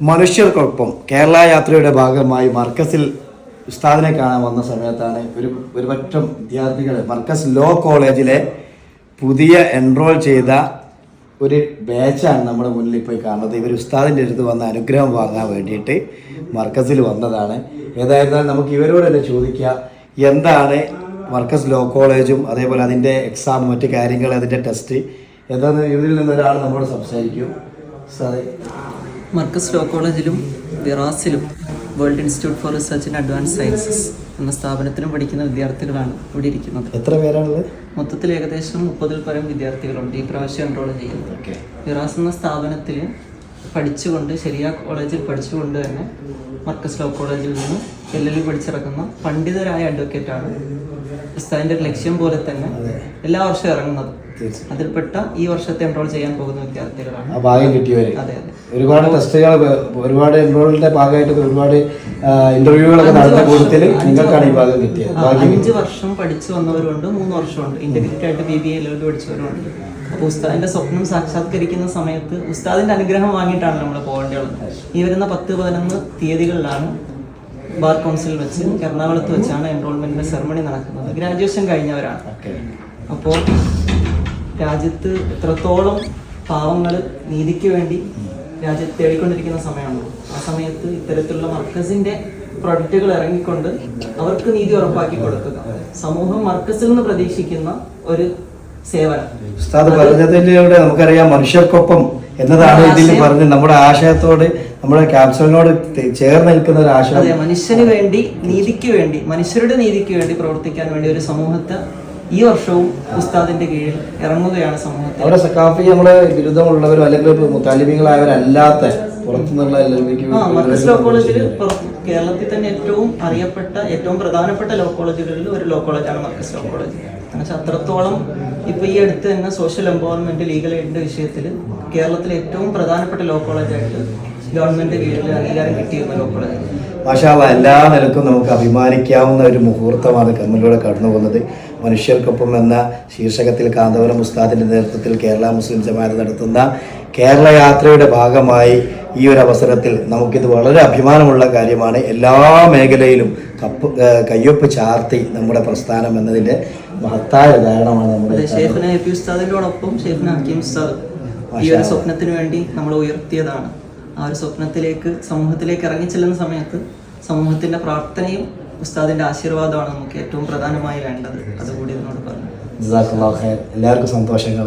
മനുഷ്യർക്കൊപ്പം കേരള യാത്രയുടെ ഭാഗമായി മർക്കസിൽ ഉസ്താദിനെ കാണാൻ വന്ന സമയത്താണ് ഒരു ഒരുപറ്റം വിദ്യാർത്ഥികൾ മർക്കസ് ലോ കോളേജിലെ പുതിയ എൻറോൾ ചെയ്ത ഒരു ബാച്ചാണ് നമ്മുടെ മുന്നിൽ ഇപ്പോൾ കാണുന്നത്. ഇവർ ഉസ്താദിന്റെ അടുത്ത് വന്ന അനുഗ്രഹം വാങ്ങാൻ വേണ്ടിയിട്ട് മർക്കസിൽ വന്നതാണ്. ഏതായിരുന്നാലും നമുക്ക് ഇവരോടല്ലേ ചോദിക്കുക എന്താണ് മർക്കസ് ലോ കോളേജും അതേപോലെ അതിന്റെ എക്സാം മറ്റു കാര്യങ്ങൾ അതിന്റെ ടെസ്റ്റ് എന്താണെന്ന് ഇതിൽ നിന്ന് ഒരാൾ നമ്മോട് സംസാരിക്കും. സാറേ. മർക്കസ് ലോ കോളേജിലും വിറാസിലും world institute for research and advance sciences എന്ന സ്ഥാപനത്തിലും പഠിക്കുന്ന വിദ്യാർത്ഥികളാണ് ഇവിടെ ഇരിക്കുന്നത്. എത്ര പേരാണുള്ളത്? മൊത്തത്തിൽ ഏകദേശം മുപ്പതിൽ പരം വിദ്യാർത്ഥികളുണ്ട്. ഈ പ്രാവശ്യം എൻറോൾ ചെയ്യുന്നത്. ദിറാസ് വിറാസ് എന്ന സ്ഥാപനത്തിൽ പഠിച്ചുകൊണ്ട് ശരിയ കോളേജിൽ പഠിച്ചുകൊണ്ട് തന്നെ മർക്കസ് ലോ കോളേജിൽ നിന്ന് എൽ എൽ പഠിച്ചിറക്കുന്ന പണ്ഡിതരായ അഡ്വക്കേറ്റാണ് ഉസ്താദിന്റെ ഒരു ലക്ഷ്യം പോലെ തന്നെ എല്ലാ വർഷവും ഇറങ്ങുന്നത്. അതിൽപ്പെട്ട ഈ വർഷത്തെ എൻറോൾ ചെയ്യാൻ പോകുന്ന വിദ്യാർത്ഥികളാണ്. ഭാഗ്യം കിട്ടിയവര്. ഒരുപാട് ടെസ്റ്റുകൾ ഒരുപാട് എൻറോളിന്റെ ഭാഗമായിട്ട് ഒരുപാട് ഇന്റർവ്യൂകളൊക്കെ നടന്ന കൂട്ടത്തിൽ നിങ്ങൾക്കാണ് ഈ ഭാഗം കിട്ടിയത്. അഞ്ച് വർഷം പഠിച്ചു വന്നവരുണ്ട് മൂന്ന് വർഷമുണ്ട്. ഇന്റഗ്രേറ്റ് ആയിട്ട് ബി ബി എ ലെവൽ പഠിച്ചവരുണ്ട്. അപ്പോൾ ഉസ്താദിന്റെ സ്വപ്നം സാക്ഷാത്കരിക്കുന്ന സമയത്ത് ഉസ്താദിന്റെ അനുഗ്രഹം വാങ്ങിയിട്ടാണ് നമ്മൾ പോകേണ്ടത് ഈ വരുന്ന പത്ത് പതിനൊന്ന് തീയതികളിലാണ് ബാർ കൗൺസിൽ വെച്ച് എറണാകുളത്ത് വെച്ചാണ് എൻറോൾമെന്റിന്റെ സെറമണി നടക്കുന്നത്. ഗ്രാജുവേഷൻ കഴിഞ്ഞവരാണ്. അപ്പോൾ രാജ്യത്ത് എത്രത്തോളം പാവങ്ങൾ നീതിക്ക് വേണ്ടി രാജ്യത്ത് തേടിക്കൊണ്ടിരിക്കുന്ന സമയമാണല്ലോ ആ സമയത്ത് ഇത്തരത്തിലുള്ള മർക്കസിന്റെ പ്രൊഡക്റ്റുകൾ ഇറങ്ങിക്കൊണ്ട് അവർക്ക് നീതി ഉറപ്പാക്കി കൊടുക്കുക. സമൂഹം മർക്കസിൽ നിന്ന് പ്രതീക്ഷിക്കുന്ന ഒരു സേവനം. പറഞ്ഞതിലൂടെ നമുക്കറിയാം മനുഷ്യർക്കൊപ്പം എന്നതാണ് ഇതിൽ പറഞ്ഞ് നമ്മുടെ ആശയത്തോട് നമ്മുടെ ക്യാപ്സലിനോട് ചേർന്ന് നിൽക്കുന്ന ഒരു ആശയം. മനുഷ്യന് വേണ്ടി നീതിക്ക് വേണ്ടി മനുഷ്യരുടെ നീതിക്ക് വേണ്ടി പ്രവർത്തിക്കാൻ വേണ്ടി ഒരു സമൂഹത്തെ ഈ വർഷവും ഉസ്താദിന്റെ കീഴിൽ ഇറങ്ങുകയാണ് സമൂഹത്തിൽ. അവിടെ സക്കാഫി നമ്മളെ ബിരുദമുള്ളവരും അല്ലെങ്കിൽ മുത്താലിമികളായവരല്ലാത്ത പുറത്തുനിന്നുള്ള ലോ കോളേജിൽ കേരളത്തിൽ തന്നെ ഏറ്റവും അറിയപ്പെട്ട ഏറ്റവും പ്രധാനപ്പെട്ട ലോ കോളേജുകളിൽ ഒരു ലോ കോളേജാണ് മർക്കസ് ലോ കോളേജ് എന്നുവെച്ചാൽ അത്രത്തോളം ഇപ്പൊ ഈ അടുത്ത് തന്നെ സോഷ്യൽ എംപവർമെന്റ് ലീഗൽ എയ്ഡിന്റെ വിഷയത്തിൽ കേരളത്തിലെ ഏറ്റവും പ്രധാനപ്പെട്ട ലോ കോളേജായിട്ട് ഗവൺമെന്റ് കീഴിൽ അംഗീകാരം കിട്ടിയിരുന്ന ലോ കോളേജ് മാഷാള്ള എല്ലാ നിലക്കും നമുക്ക് അഭിമാനിക്കാവുന്ന ഒരു മുഹൂർത്തമാണ് കമ്മലിലൂടെ കടന്നു പോകുന്നത്. മനുഷ്യർക്കൊപ്പം എന്ന ശീർഷകത്തിൽ കാന്തപുരം ഉസ്താദിന്റെ നേതൃത്വത്തിൽ കേരള മുസ്ലിം ജമാഅത്ത് നടത്തുന്ന കേരള യാത്രയുടെ ഭാഗമായി ഈ ഒരു അവസരത്തിൽ നമുക്കിത് വളരെ അഭിമാനമുള്ള കാര്യമാണ്. എല്ലാ മേഖലയിലും കപ്പ് കയ്യൊപ്പ് ചാർത്തി നമ്മുടെ പ്രസ്ഥാനം എന്നതിന്റെ മഹത്തായ ഉദാഹരണമാണ് നമ്മുടെ ഉസ്താദിനോടൊപ്പം ഹക്കീം ഉസ്താദ് ഈ ഒരു സ്വപ്നത്തിന് വേണ്ടി നമ്മൾ ഉയർത്തിയതാണ്. ആ ഒരു സ്വപ്നത്തിലേക്ക് സമൂഹത്തിലേക്ക് ഇറങ്ങി ചെല്ലുന്ന സമയത്ത് സമൂഹത്തിന്റെ പ്രാർത്ഥനയും ഉസ്താദിന്റെ ആശീർവാദമാണ് നമുക്ക് ഏറ്റവും പ്രധാനമായി വേണ്ടത്. അതുകൂടി ഇതിനോട് പറഞ്ഞു. എല്ലാവർക്കും സന്തോഷങ്ങൾ